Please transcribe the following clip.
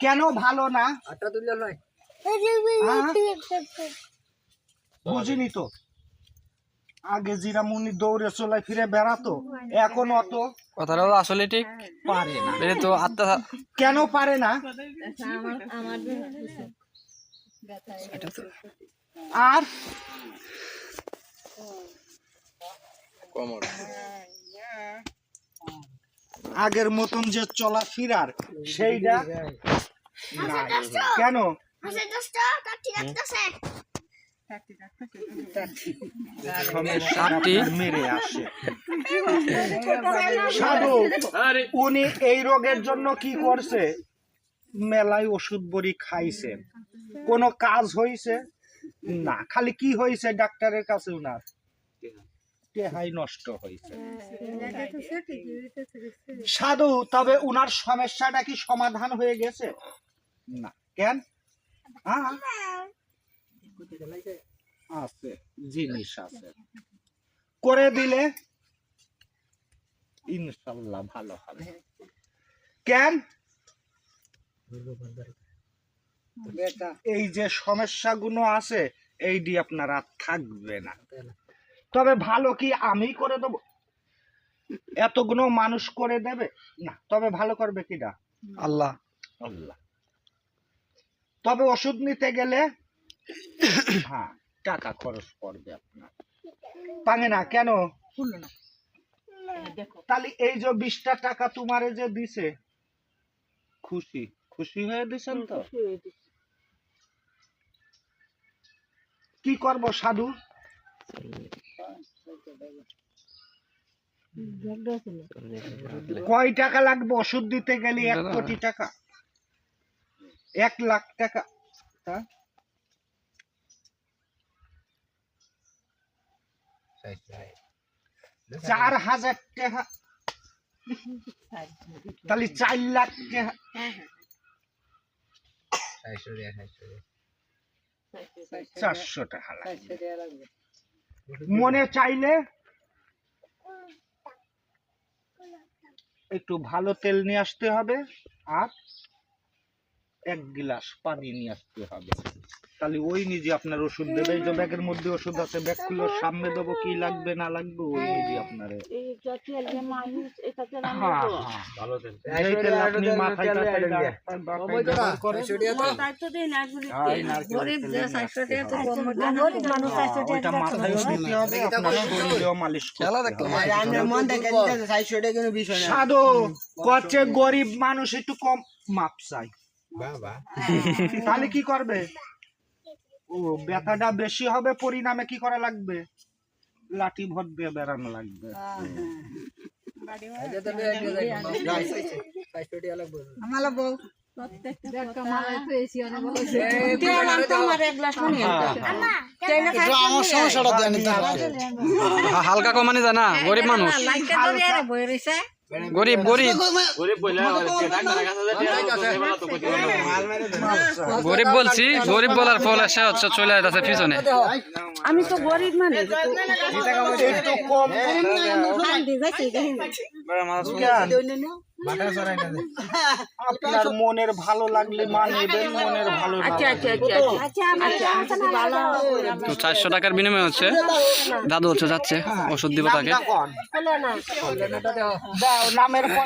কেন ভালো না? নয়। হ্যাঁ? বুঝিনি তো। আগে জিরামুনি দৌড়ে চলে ফিরে বেড়াতো এখন অত কথাটা আসলে ঠিক পারে না। এটা তো আত্মা কেন পারে না? আর? আগের মতন যে চলাফেরার সেইটা কেন? সাতটি মেরে আসে। সাধু উনি এই রোগের জন্য কি করছে? মেলায় ওষুধ বড়ি খাইছে। কোনো কাজ হইছে? না খালি কি হয়েছে ডাক্তারের কাছে উনার? টেহাই নষ্ট হয়েছে। সাধু তবে উনার সমস্যাটা কি সমাধান হয়ে গেছে? না। কেন? হ্যাঁ আছে জিনিস আছে। করে দিলে ইনশাল্লাহ ভালো হবে। কেন? এই যে সমস্যাগুলো আছে এই দিয়ে আপনার থাকবে না। তবে ভালো কি আমি করে দেবো? এতগুলো মানুষ করে দেবে? না তবে ভালো করবে কিনা আল্লাহ। আল্লাহ। তবে ওষুধ নিতে গেলে? হ্যাঁ টাকা খরচ করবে আপনার। পাঙে না কেন? তাহলে এই যে বিশটা টাকা তোমারে যে দিছে খুশি? খুশি হয়ে দিছেন তো? কি করব সাধু? কয় টাকা লাগবে ওষুধ দিতে গেলে? এক কোটি টাকা। এক লাখ টাকা। হ্যাঁ? চার হাজার টাকা। তাহলে চার লাখ টাকা। চারশো টাকা লাগবে। মনে চাইলে একটু ভালো তেল নিয়ে আসতে হবে আর এক গ্লাস পানি নিয়ে আসতে হবে। তাহলে ওই নিজে আপনার ওষুধ দেবে এই যে ব্যাগের মধ্যে ওষুধ আছে ব্যাগগুলোর সামনে দেবো কি লাগবে না লাগবে ওই নিজে আপনার। হ্যাঁ হ্যাঁ। হবে আপনার খেলা গরিব মানুষ একটু কম মাপ চাই। তাহলে কি করবে? ও ব্যথাটা বেশি হবে পরিণামে কি করা লাগবে? লাঠি ভর দিয়ে বেড়ানো লাগবে। হালকা কমানি যায় না গরিব মানুষ। গরিব গরিব। গরিব বলছি গরিব বলার ফল এসে হচ্ছে চলে যাচ্ছে পিছনে। আমি তো গরিব মানে কম আপনার মনের ভালো লাগলে মা নেবেন মনের ভালো আচ্ছা আচ্ছা আচ্ছা আচ্ছা আচ্ছা চারশো টাকার বিনিময়ে হচ্ছে? দাদু হচ্ছে যাচ্ছে ওষুধ দিব তাকে? নামটা কন। দাও নামের পর